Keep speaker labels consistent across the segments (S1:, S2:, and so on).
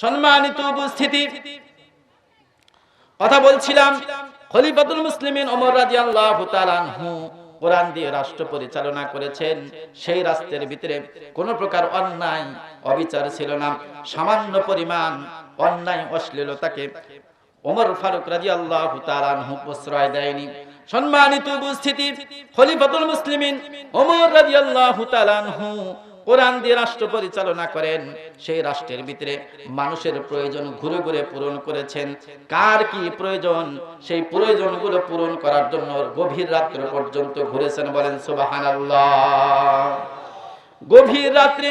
S1: সম্মানিত উপস্থিতি। কথা বলছিলাম খলিফাতুল মুসলিমিন ওমর রাদিয়াল্লাহু তাআলা আনহু। কোরআন দিয়ে রাষ্ট্র পরিচালনা করেছেন। সেই রাষ্ট্রের ভিতরে কোন প্রকার অন্যায়, অবিচার ছিল না। সামান্য পরিমাণ অন্যায়, অশ্লীলতাকে ওমর ফারুক রাদিয়াল্লাহু তাআলা আনহু প্রশ্রয় দেয়নি। সম্মানিত উপস্থিতি খলিফাতুল মুসলিমিন ওমর রাদিয়াল্লাহু তাআলা আনহু কোরআন দিয়ে রাষ্ট্র পরিচালনা করেন। সেই রাষ্ট্রের ভিতরে মানুষের প্রয়োজন ঘুরে ঘুরে পূরণ করেছেন। কার কি প্রয়োজন? সেই প্রয়োজনগুলো পূরণ করার জন্য গভীর রাত্র পর্যন্ত ঘুরেছেন বলেন, সুবহানাল্লাহ। গভীর রাত্রে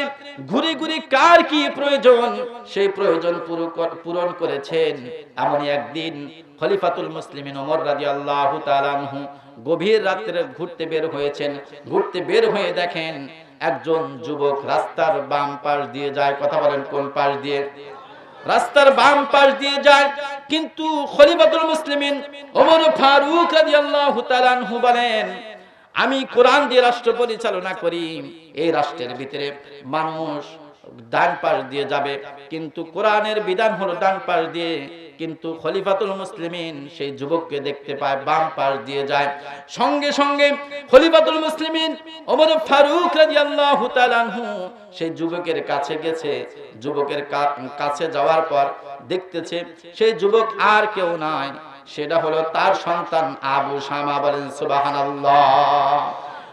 S1: ঘুরে ঘুরে কার কি প্রয়োজন? সেই প্রয়োজন পূরণ করেছেন এমনই একদিন খলিফাতুল মুসলিমিন ওমর রাদিয়াল্লাহু তাআলা আনহু গভীর রাত্রে ঘুরতে বের হয়েছেন। ঘুরতে বের হয়ে দেখেন একজন যুবক রাস্তার বাম পাশ দিয়ে যায়। কথা বলেন কোন পাশ দিয়ে? রাস্তার বাম পাশ দিয়ে যায়। কিন্তু খলিফাতুল মুসলিমিন ওমর ফারুক রাদিয়াল্লাহু তাআলা আনহু বলেন আমি কোরআন দিয়ে রাষ্ট্র পরিচালনা করি, এই রাষ্ট্রের ভিতরে মানুষ ডান পাশ দিয়ে যাবে, কিন্তু কোরআনের বিধান হলো ডান পাশ দিয়ে, কিন্তু খলিফাতুল মুসলিমিন সেই যুবককে দেখতে পায়, বাম পাশ দিয়ে যায়। সঙ্গে সঙ্গে খলিফাতুল মুসলিমিন ওমর ফারুক রাদিয়াল্লাহু তাআলা আনহু সেই যুবকের কাছে গেছে। যুবকের কাছে যাওয়ার পর দেখতেছে, সেই যুবক আর কেউ নয় সেটা হলো তার সন্তান আবু শামা বলেন, সুবহানাল্লাহ।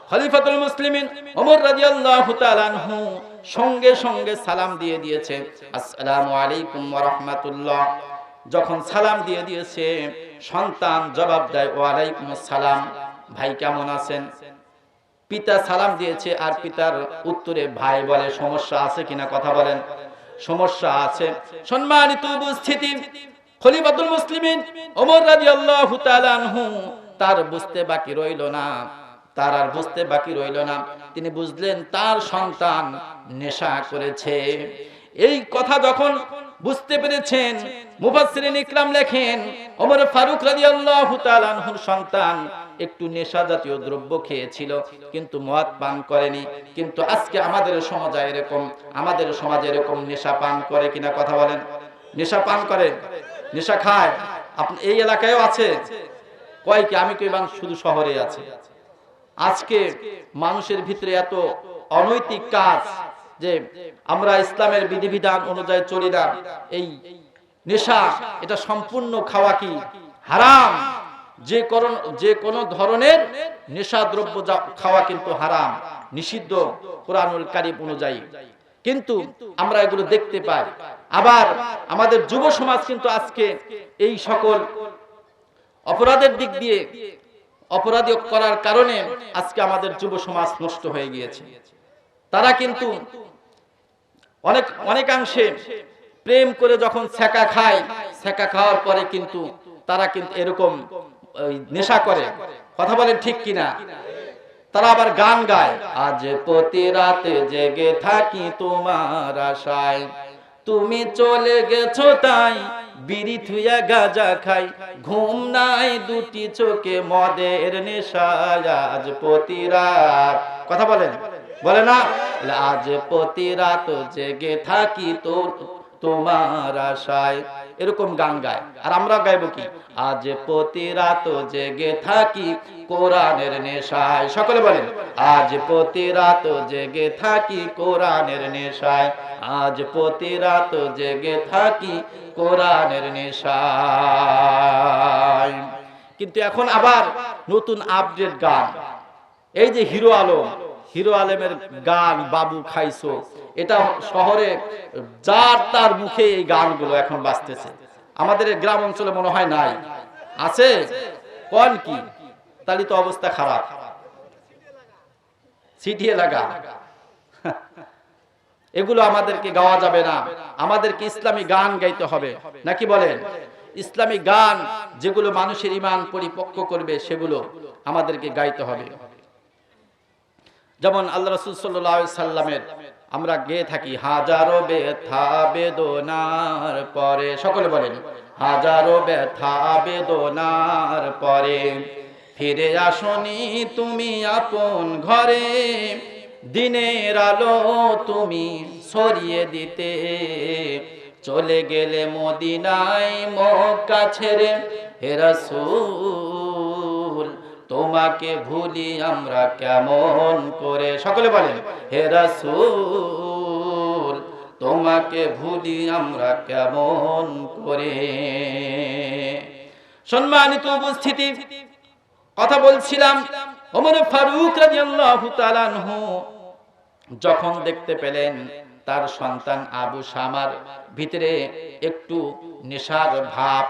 S1: খলিফাতুল মুসলিমিন ওমর সঙ্গে সঙ্গে সালাম দিয়ে দিয়েছে। আসসালামু আলাইকুম যখন সালাম দিয়ে দিয়েছে, সন্তান জবাব দেয় ওয়া আলাইকুম আসসালাম। ভাই কেমন আছেন? পিতা সালাম দিয়েছে আর পিতার উত্তরে ভাই বলে, সমস্যা আছে কিনা কথা বলেন? সমস্যা আছে। সম্মানিত উপস্থিতি খলিফাতুল মুসলিমিন ওমর রাদিয়াল্লাহু তাআলা আনহু তার বুঝতে বাকি রইল না। তার আর বুঝতে বাকি রইল না। তিনি বুঝলেন তার সন্তান নেশা করেছে। এই কথা যখন বুঝতে পেরেছেন, মুফাসসিরিন ইকরাম লেখেন, ওমর ফারুক রাদিয়াল্লাহু তাআলা আনহুর সন্তান একটু নেশা জাতীয় দ্রব্য খেয়েছিল, কিন্তু মদ পান করেনি। কিন্তু আজকে আমাদের সমাজে এরকম, আমাদের সমাজে এরকম নেশা পান করে কিনা কথা বলেন। নেশা পান করে? নেশা খায়। আপনি এই এলাকায়ও আছে। কয় কি, আমি কইবান শুধু শহরে আছে। আজকে মানুষের ভিতরে এত অনৈতিক কাজ যে আমরা ইসলামের বিধিবিধান অনুযায়ী চলি না। এই নেশা, এটা সম্পূর্ণ খাওয়া কি হারাম? যে করণ, যে কোনো ধরনের নেশা দ্রব্য খাওয়া কিন্তু হারাম, নিষিদ্ধ কোরআনুল কারিম অনুযায়ী। কিন্তু আমরা এগুলো দেখতে পাই। আবার আমাদের যুব সমাজ কিন্তু আজকে এই সকল অপরাধের দিক দিয়ে অপরাধী করার কারণে আজকে আমাদের যুব সমাজ নষ্ট হয়ে গিয়েছে। তারা কিন্তু অনেক, অনেকাংশে প্রেম করে যখন ছ্যাঁকা খায়, ছ্যাঁকা খাওয়ার পরে কিন্তু তারা কিন্তু এরকম নেশা করে। কথা বলেন ঠিক কিনা? তারা আবার গান গায়, আজ প্রতি রাতে জেগে থাকি তোমার আশায়। তুমি চলে গেছো তাই, বিড়ি থুয়া গাজা খাই। ঘুম নাই দুটি চোখে মদের নেশায় আজ প্রতি রাত। কথা বলেন, বলে না? আজ প্রতি রাত জেগে থাকি তো তোমার আশায়। এরকম গান গায়। আর আমরা গাইবো কি? আজ প্রতি রাত জেগে থাকি কোরআনের নেশায়। সকলে বলেন, আজ প্রতি রাত জেগে থাকি কোরআনের নেশায়। আজ প্রতি রাত জেগে থাকি কোরআনের নেশায়। কিন্তু এখন আবার নতুন আপডেট গান। এই যে হিরো আলম হিরো আলমের গান বাবু খাইছো। এটা শহরে যার তার মুখে এই গানগুলো এখন বাজতেছে। আমাদের গ্রাম অঞ্চলে মনে হয় নাই। আছে? কোন কি? তাহলে তো অবস্থা খারাপ। সিটি এলাকা। এগুলো আমাদেরকে গাওয়া যাবে না। আমাদেরকে ইসলামী গান গাইতে হবে। নাকি বলেন? ইসলামী গান যেগুলো মানুষের ইমান পরিপক্ক করবে, সেগুলো আমাদেরকে গাইতে হবে। যেমন আল্লাহ রসুল সাল্লাহ সাল্লামের, আমরা গেয়ে থাকি, হাজারো ব্যথা বেদনার পরে। সকলে বলেন, হাজারো ব্যথা বেদনার পরে। ফিরে আসনি তুমি আপন ঘরে, দিনের আলো তুমি সরিয়ে দিতে। চলে গেলে মদিনায় মক্কা ছেড়ে হে রাসূল তোমাকে ভুলি আমরা কেমন করে? সকলে বলেন, হে রাসূল, তোমাকে ভুলি আমরা কেমন করে? সম্মানিত উপস্থিতি, কথা বলছিলাম ওমর ফারুক রাদিয়াল্লাহু তাআলা যখন দেখতে পেলেন তার সন্তান আবু শামার ভিতরে একটু নেশার ভাব,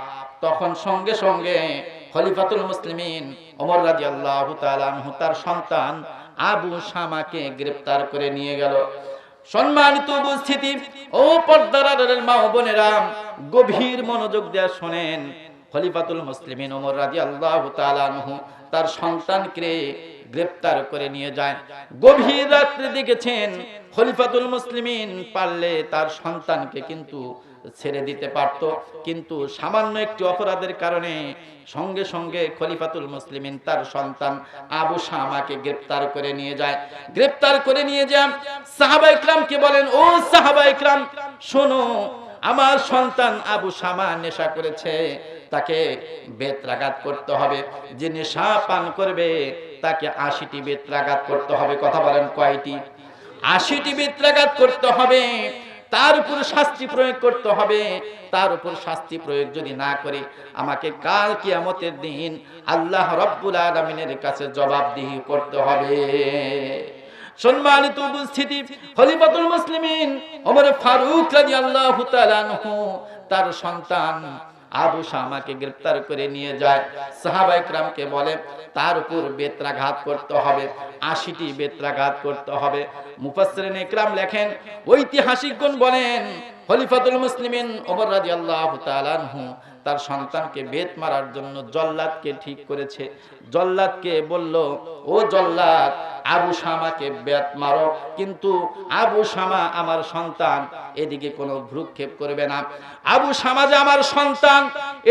S1: তখন সঙ্গে সঙ্গে খলিফাতুল মুসলিমিন ওমর তাআলা আনহু, তার সন্তান আবু শামাকে গ্রেফতার করে নিয়ে গেল। সম্মানিত উপস্থিতি, ও পর্দার মা বোনেরা, গভীর মনোযোগ দেয়া শোনেন খলিফাতুল মুসলিমিন ওমর রাদিয়াল্লাহু তাআলা আনহু, তার সন্তানকে গ্রেফতার করে নিয়ে যায়। গভীর রাত্রে দেখেছেন খলিফাতুল মুসলিমিন পারলে তার সন্তানকে কিন্তু ছেড়ে দিতে পারত। কিন্তু সামান্য একটি অপরাধের কারণে সঙ্গে সঙ্গে খলিফাতুল মুসলিমিন তার সন্তান আবু শামাকে গ্রেফতার করে নিয়ে যায়। গ্রেফতার করে নিয়ে যান সাহাবা ইকরামকে বলেন, ও সাহাবা ইকরাম, শোনো, আমার সন্তান আবু শামা নেশা করেছে। তাকে বেত্রাঘাত করতে হবে। যে নেশা পান করবে, তাকে আশিটি বেত্রাঘাত করতে হবে। কথা বলেন কয়টি? আশিটি বেত্রাঘাত করতে হবে। তার উপর শাস্তি প্রয়োগ করতে হবে। তার উপর শাস্তি প্রয়োগ যদি না করে, আমাকে কাল কিয়ামতের দিন আল্লাহ রব্বুল আলমিনের কাছে জবাবদিহি করতে হবে। সম্মানিত উপস্থিতি, খলিফাতুল মুসলিমিন ওমর ফারুক রাদিয়াল্লাহু তাআলা তার সন্তান আবু শামাকে গ্রেফতার করে নিয়ে যায়। সাহাবাই ক্রামকে বলে, তার উপর বেত্রাঘাত করতে হবে, আশিটি বেত্রাঘাত করতে হবে। মুফাসসিরিন ইকরাম লেখেন, ঐতিহাসিকগণ বলেন, খলিফাতুল মুসলিমিন ওমর রাদিয়াল্লাহু তাআলা তার সন্তানকে বেত মারার জন্য জল্লাদকে ঠিক করেছে। জল্লাদকে বলল, ও জল্লাদ, আবু শামাকে বেত মারো, কিন্তু আবু শামা আমার সন্তান, এদিকে কোনো ভ্রুক্ষেপ করবে না। আবু শামা যে আমার সন্তান,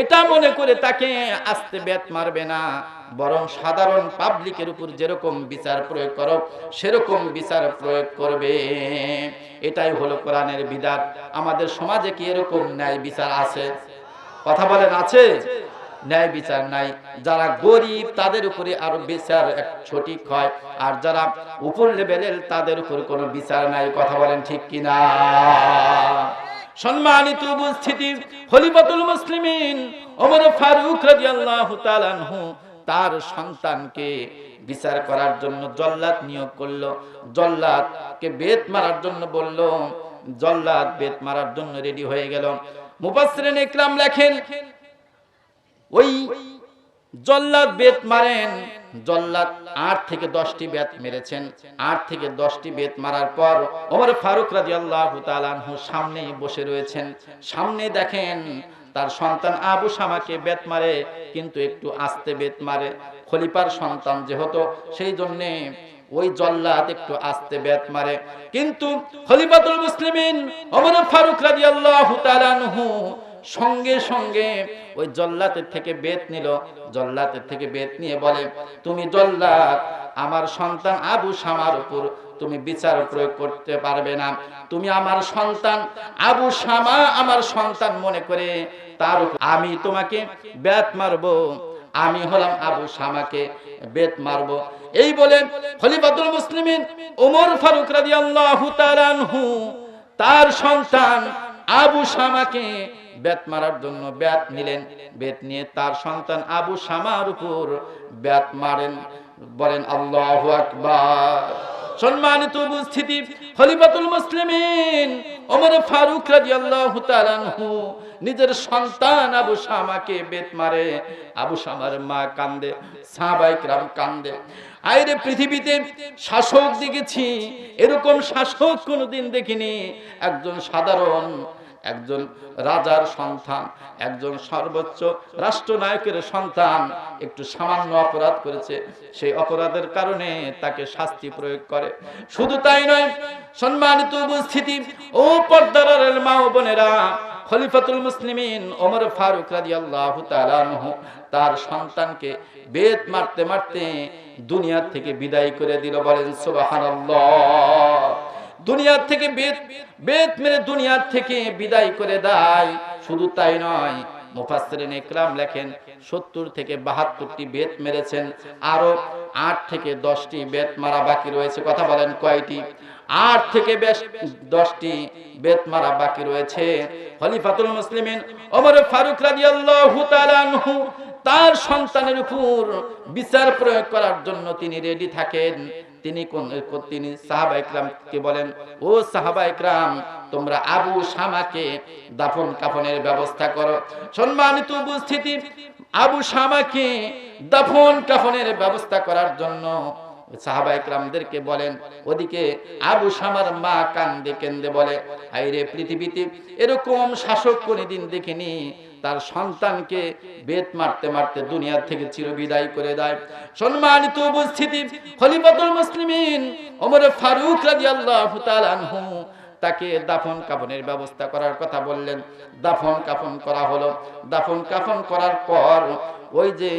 S1: এটা মনে করে তাকে আস্তে বেত মারবে না। বরং সাধারণ পাবলিকের উপর যেরকম বিচার প্রয়োগ করো, সেরকম বিচার প্রয়োগ করবে। এটাই হলো কোরআনের বিধান। আমাদের সমাজে কি এরকম ন্যায় বিচার আছে? কথা বলেন আছে? ন্যায় বিচার নাই। যারা গরিব, তাদের উপরে আরও বিচার সঠিক হয়। আর যারা উপর লেভেলের তাদের উপর কোনো বিচার নাই। কথা বলেন ঠিক কিনা? সম্মানিত উপস্থিতি, খলিফাতুল মুসলিমিন ওমর ফারুক রাদিয়াল্লাহু তাআলা আনহু তার সন্তানকে বিচার করার জন্য জল্লাদ নিয়োগ করল। জল্লাদকে বেত মারার জন্য বলল। জল্লাদ বেত মারার জন্য রেডি হয়ে গেল। মুফাসসিরিন ইকরাম লেখেন, ওই জল্লাদ বেত মারেন, জল্লাদ আট থেকে দশটি বেত মেরেছেন। আট থেকে দশটি বেত মারার পর ওমর ফারুক রাজি আল্লাহ সামনে বসে রয়েছেন। সামনে দেখেন তার সন্তান আবু শামাকে বেত মারে, কিন্তু একটু আস্তে বেত মারে। খলিফার সন্তান যেহেতু, সেই জন্যে ওই জল্লাদ একটু আস্তে বেত মারে। কিন্তু খলিফাতুল মুসলিমিন ওমর ফারুক রাদিয়াল্লাহু তাআলা আনহু সঙ্গে সঙ্গে ওই জল্লাতের থেকে বেত নিল। জল্লাতের থেকে বেত নিয়ে বলে, তুমি জল্লাত আমার সন্তান আবু শামার উপর তুমি বিচার প্রয়োগ করতে পারবে না। তুমি আমার সন্তান আবু শামা আমার সন্তান মনে করে তার আমি তোমাকে বেত মারবো। আমি হলাম আবু শামাকে বেত মারবো। এই বলে খলিফাতুল মুসলিমিন ওমর ফারুক রাদিয়াল্লাহু তাআলা আনহু, তার সন্তান আবু শামাকে বেত মারার জন্য বেত নিলেন। বেত নিয়ে তার সন্তান আবু শামার উপর বেত মারেন। বলেন আল্লাহু আকবার। সম্মানিত উপস্থিতি খলিফাতুল মুসলিমিন ওমর ফারুক রাদিয়াল্লাহু তাআলা আনহু নিজের সন্তান আবু শামাকে বেত মারে আবু শামার মা কান্দে সাহাবায়ে کرام কান্দে আইরে পৃথিবীতে শাসক দেখেছি এরকম শাসক কোনোদিন দেখিনি একজন সাধারণ একজন রাজার সন্তান, একজন সর্বোচ্চ রাষ্ট্রনায়কের সন্তান, একটু সামান্য অপরাধ করেছে। সেই অপরাধের কারণে তাকে শাস্তি প্রয়োগ করে। শুধু তাই নয়, সম্মানিত উপস্থিতি, ও পর্দার মা ও বোনেরা, খলিফাতুল মুসলিমিন ওমর ফারুক রাদিয়াল্লাহু তাআলা তার সন্তানকে বেত মারতে মারতে দুনিয়া থেকে বিদায় করে দিল, বলেন সুবহানাল্লাহ। দুনিয়ার থেকে বেদ বেদ মেরে দুনিয়ার থেকে বিদায় করে দেয়। শুধু তাই নয়, মুফাসসিরিন ইকরাম লেখেন, সত্তর থেকে বাহাত্তরটি বেত মেরেছেন আরও আট থেকে দশটি বেত মারা বাকি রয়েছে। কথা বলেন কয়টি? আট থেকে বেশ দশটি বেত মারা বাকি রয়েছে। খলিফাতুল মুসলিমিন ওমর ফারুক রাদিয়াল্লাহু তাআলা আনহু তার সন্তানের উপর বিচার প্রয়োগ করার জন্য তিনি রেডি থাকেন। তিনি কোন তিনি সাহাবা ইকরামকে বলেন, ও সাহাবা ইকরাম তোমরা আবু শামাকে দাফন কাফনের ব্যবস্থা করো। সম্মানিত উপস্থিতি, আবু শামাকে দাফন কাফনের ব্যবস্থা করার জন্য সাহাবা ইকরামদেরকে বলেন, ওদিকে আবু শামার মা কান্দে কেন্দে বলে, আইরে পৃথিবীতে এরকম শাসক কোনদিন দেখিনি তার সন্তানকে বেত মারতে মারতে দুনিয়া থেকে চিরবিদায় করে দেয়। সম্মানিত উপস্থিতি, খলিফাতুল মুসলিমিন ওমর ফারুক রাদিয়াল্লাহু তাআলা আনহু তাকে দাফন কাফনের ব্যবস্থা করার কথা বললেন। দাফন কাফন করা হলো। দাফন কাফন করার পর ওই যে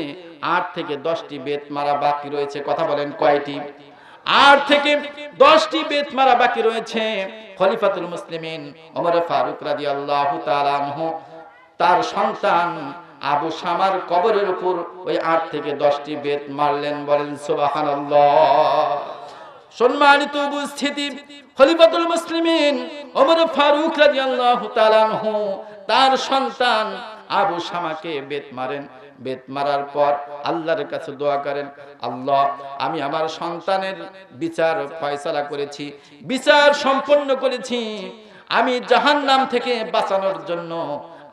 S1: আট থেকে দশটি বেত মারা বাকি রয়েছে, কথা বলেন কয়টি? আট থেকে দশটি বেত মারা বাকি রয়েছে, খলিফাতুল মুসলিমিন ওমর ফারুক রাদিয়াল্লাহু তাআলা আনহু তার সন্তান আবু শামার কবরের উপর ওই আট থেকে দশটি বেত মারলেন, বলেন, সুবহানাল্লাহ। সম্মানিত উপস্থিতি, খলিফাতুল মুসলিমিন ওমর ফারুক রাদিয়াল্লাহু তাআলা তার সন্তান আবু শামাকে বেত মারেন। বেত মারার পর আল্লাহর কাছে দোয়া করেন, আল্লাহ, আমি আমার সন্তানের বিচার ফয়সালা করেছি, বিচার সম্পন্ন করেছি। আমি জাহান্নাম থেকে বাঁচানোর জন্য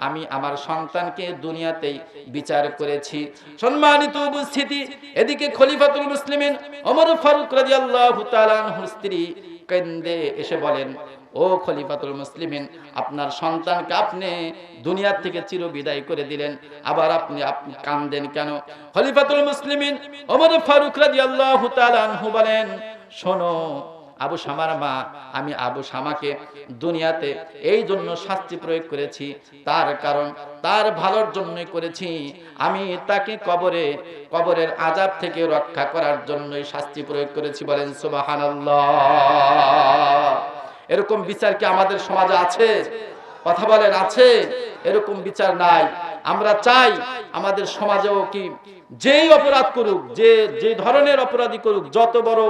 S1: আমি আমার সন্তানকে দুনিয়াতেই বিচার করেছি। সম্মানিত উপস্থিতি, এদিকে খলিফাতুল মুসলিমিন ওমর ফারুক রাদিয়াল্লাহু তাআলা আনহুর স্ত্রী কেন্দে এসে বলেন, ও খলিফাতুল মুসলিমিন, আপনার সন্তানকে আপনি দুনিয়ার থেকে চির বিদায় করে দিলেন, আবার আপনি আপনি কান্দেন কেন? খলিফাতুল মুসলিমিন ওমর ফারুক রাদিয়াল্লাহু তাআলা আনহু বলেন, শোনো আবু শামার মা, আমি আবু শামাকে দুনিয়াতে এই জন্য শাস্তি প্রয়োগ করেছি। তার কারণ, তার ভালোর জন্যই করেছি। আমি তাকে কবরে, কবরের আজাব থেকে রক্ষা করার জন্যই শাস্তি প্রয়োগ করেছি বলেন সুবহানাল্লাহ। এরকম বিচার কি আমাদের সমাজে আছে? কথা বলেন, আছে। এরকম বিচার নাই। আমরা চাই আমাদের সমাজেও কি যেই অপরাধ করুক, যে যে ধরনের অপরাধী করুক, যত বড়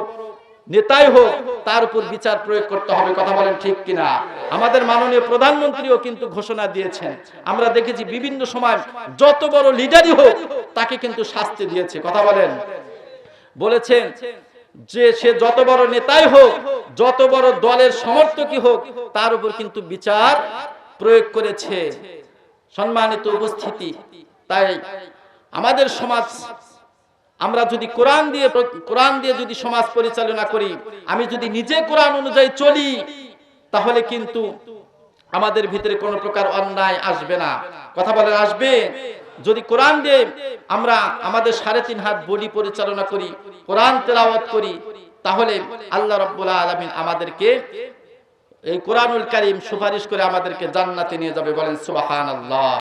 S1: নেতাই হোক, তার উপর বিচার প্রয়োগ করতে হবে, কথা বলেন ঠিক কিনা? আমাদের মাননীয় প্রধানমন্ত্রীও কিন্তু ঘোষণা দিয়েছেন। আমরা দেখেছি বিভিন্ন সময় যত বড় লিডারই হোক, তাকে কিন্তু শাস্তি দিয়েছে, কথা বলেন। বলেছেন যে সে যত বড় নেতাই হোক, যত বড় দলের সমর্থকই হোক, তার উপর কিন্তু বিচার প্রয়োগ করেছে। সম্মানিত উপস্থিতি, তাই আমাদের সমাজ আমরা যদি কোরআন দিয়ে কোরআন দিয়ে যদি সমাজ পরিচালনা করি, আমি যদি নিজে কোরআন অনুযায়ী চলি, তাহলে কিন্তু আমাদের ভিতরে কোনো প্রকার অন্যায় আসবে না। কথা বলে আসবে? যদি কোরআন দিয়ে আমরা আমাদের সাড়ে তিন হাত বডি পরিচালনা করি, কোরআন তেলাওয়াত করি, তাহলে আল্লাহ রব্বুল আলমিন আমাদেরকে এই কোরআনুল কারিম সুপারিশ করে আমাদেরকে জান্নাতে নিয়ে যাবে বলেন সুবাহান আল্লাহ